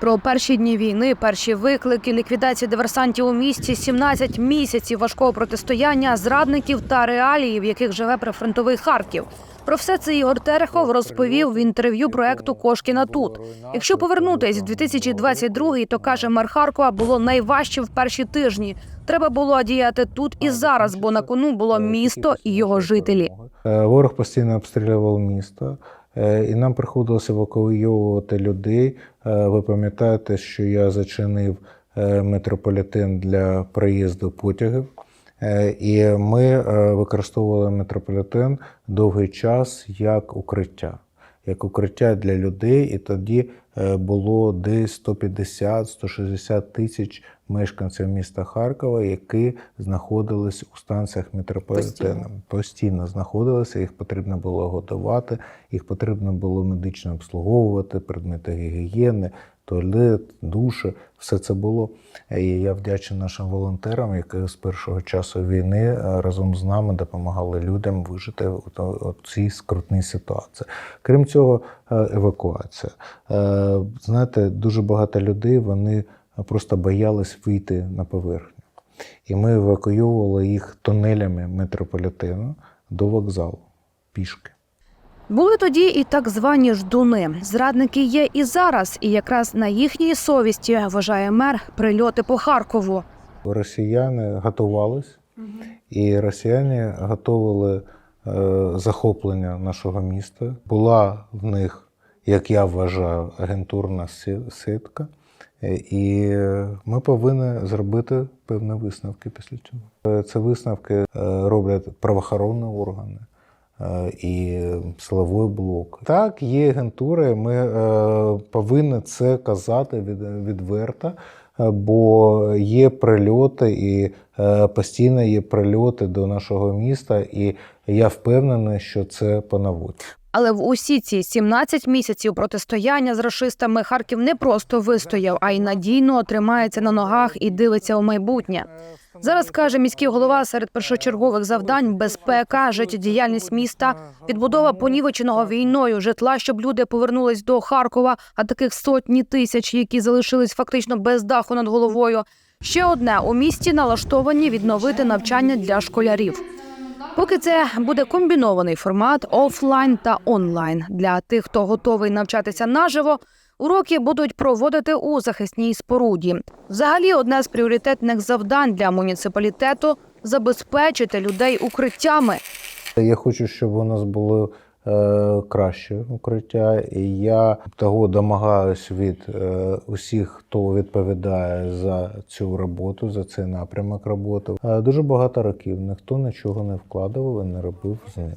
Про перші дні війни, перші виклики, ліквідації диверсантів у місті, 17 місяців важкого протистояння, зрадників та реалії, в яких живе прифронтовий Харків. Про все це Ігор Терехов розповів в інтерв'ю проекту Кошкіна тут. Якщо повернутись в 2022, то каже мер Харкова, було найважче в перші тижні. Треба було діяти тут і зараз, бо на кону було місто і його жителі. Е, Ворог постійно обстрілював місто, і нам приходилося евакуйовувати людей. Е, Ви пам'ятаєте, що я зачинив е, метрополітен для проїзду потягів. Е, І ми е, використовували метрополітен довгий час як укриття, як укриття для людей. І тоді е, було десь 150-160 тисяч мешканців міста Харкова, які знаходились у станціях метрополітену. Постійно знаходилися, їх потрібно було годувати, їх потрібно було медично обслуговувати, предмети гігієни, туалет, душі, все це було. І я вдячний нашим волонтерам, які з першого часу війни е, разом з нами допомагали людям вижити у цій скрутній ситуації. Крім цього, е, евакуація. Знаєте, дуже багато людей вони просто боялись вийти на поверхню. І ми евакуювали їх тунелями метрополітену до вокзалу пішки. Були тоді і так звані ждуни. Зрадники є і зараз, і якраз на їхній совісті вважає мер прильоти по Харкову. Росіяни готувались, і росіяни готували е, захоплення нашого міста. Була в них, як я вважаю, агентурна сітка. Е, І ми повинні зробити певні висновки після цього. Це висновки е, роблять правоохоронні органи е, і силовий блок. Так, є агентури, ми повинні це казати відверто, бо є прильоти і постійно є прильоти до нашого міста, і я впевнений, що це поновуть. Але в усі ці 17 місяців протистояння з рашистами Харків не просто вистояв, а й надійно тримається на ногах і дивиться у майбутнє. Зараз каже міський голова серед першочергових завдань безпека, життєдіяльність міста, відбудова понівеченого війною житла, щоб люди повернулись до Харкова, а таких сотні тисяч, які залишились фактично без даху над головою. Ще одне у місті налаштовані відновити навчання для школярів. Поки це буде комбінований формат офлайн та онлайн. Для тих, хто готовий навчатися наживо, уроки будуть проводити у захисній споруді. Взагалі, одне з пріоритетних завдань для муніципалітету забезпечити людей укриттями. Я хочу, щоб у нас було краще укриття, і я того домагаюсь від е, усіх, хто відповідає за цю роботу, за цей напрямок роботи. Е, дуже багато років ніхто нічого не вкладував і не робив з ним.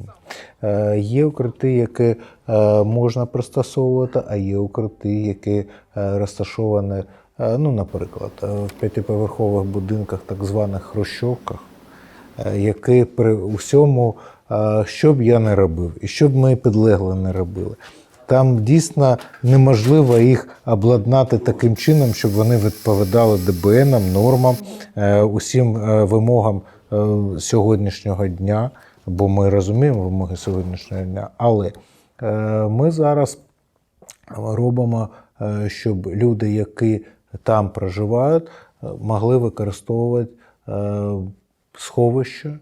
Е, є укрити, які е, можна пристосовувати, а є укрити, які е, розташовані, е, ну, наприклад, е, в п'ятиповерхових будинках, так званих хрущовках е, який при усьому, е, що б я не робив, і що б мої підлегли не робили. Там дійсно неможливо їх обладнати таким чином, щоб вони відповідали ДБНам, нормам, е, усім е, вимогам е, сьогоднішнього дня, бо ми розуміємо вимоги сьогоднішнього дня. Але ми зараз робимо, щоб люди, які там проживають, могли використовувати сховища,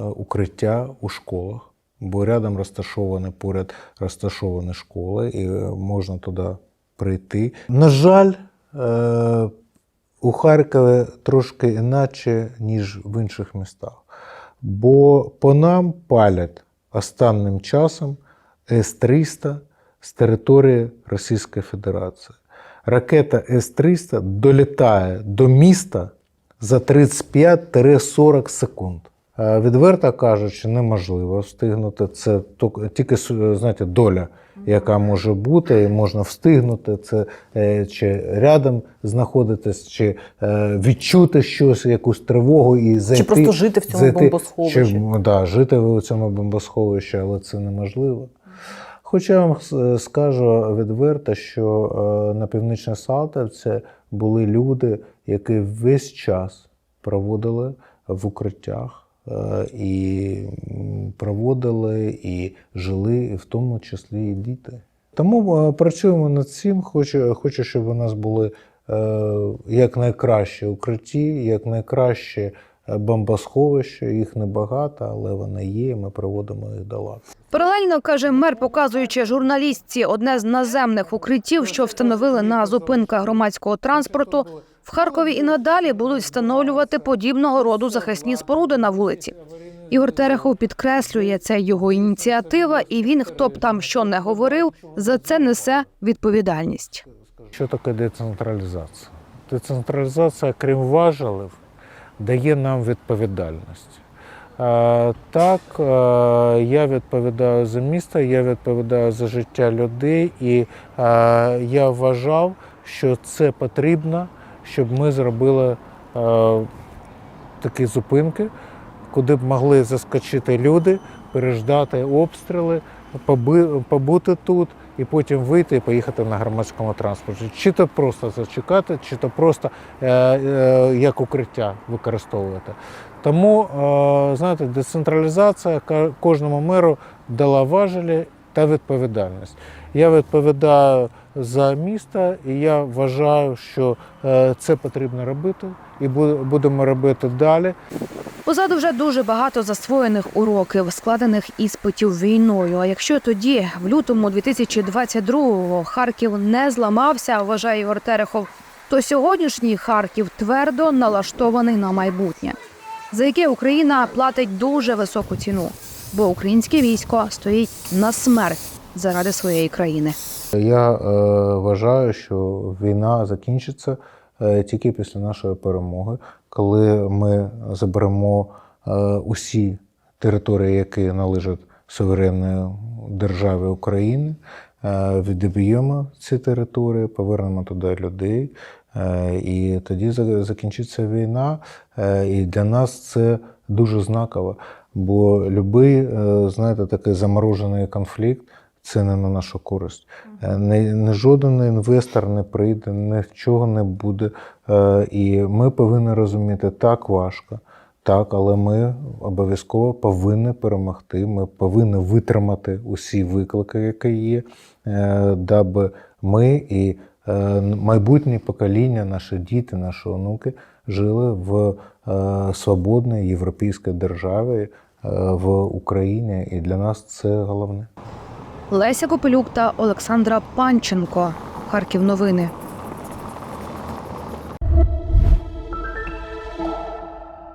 укриття у школах, бо рядом розташовані поряд розташовані школи, і е, можна туди прийти. На жаль, е, у Харкові трошки іначе, ніж в інших містах. Бо по нам палять останнім часом С-300 з території Російської Федерації. Ракета С-300 долітає до міста за 35-40 секунд. Е, Відверто кажучи, неможливо встигнути. Це тільки знаєте, доля, яка може бути, і можна встигнути. Це е, чи рядом знаходитись, чи е, відчути щось, якусь тривогу і зайти. просто жити в цьому бомбосховищі. Чи, да, жити у цьому бомбосховищі, але це неможливо. Хоча я вам скажу відверто, що е, на північній Салтівці були люди, які весь час проводили в укриттях е, і проводили і жили, в тому числі і діти. Тому е, працюємо над цим. Хочу, хочу щоб у нас були е, якнайкращі укритті, якнайкраще е, бомбосховища. Їх небагато, але вони є. Ми приводимо їх до ладу. Паралельно каже мер, показуючи журналістці одне з наземних укриттів, що встановили на зупинках громадського транспорту. В Харкові і надалі будуть встановлювати подібного роду захисні споруди на вулиці. Ігор Терехов підкреслює, це його ініціатива, і він, хто б там що не говорив, за це несе відповідальність. Що таке децентралізація? Децентралізація, крім важелів, дає нам відповідальність. Так, я відповідаю за місто, я відповідаю за життя людей, і я вважав, що це потрібно, щоб ми зробили е, такі зупинки, куди б могли заскочити люди, переждати обстріли, побути тут і потім вийти і поїхати на громадському транспорті. Чи то просто зачекати, чи то просто е, е, як укриття використовувати. Тому, е, знаєте, децентралізація кожному меру дала важелі та відповідальність. Я відповідаю за місто, і я вважаю, що е, це потрібно робити, і будемо робити далі. Позаду вже дуже багато засвоєних уроків, складених іспитів війною. А якщо тоді, в лютому 2022-го, Харків не зламався, вважає Ігор Терехов, то сьогоднішній Харків твердо налаштований на майбутнє, за яке Україна платить дуже високу ціну, бо українське військо стоїть на смерть заради своєї країни. Я е, вважаю, що війна закінчиться е, тільки після нашої перемоги, коли ми заберемо е, усі території, які належать суверенній державі України, е, відіб'ємо ці території, повернемо туди людей, е, і тоді закінчиться війна. Е, І для нас це дуже знаково, бо будь-який, е, знаєте, такий заморожений конфлікт це не на нашу користь. Е, Не, не жоден інвестор не прийде, нічого не буде. Е, І ми повинні розуміти, так важко, так, але ми обов'язково повинні перемогти. Ми повинні витримати усі виклики, які є, даби ми і майбутнє покоління, наші діти, наші онуки жили в е, європейської держави е, в Україні. І для нас це головне. Леся Копелюк та Олександра Панченко. Харків новини.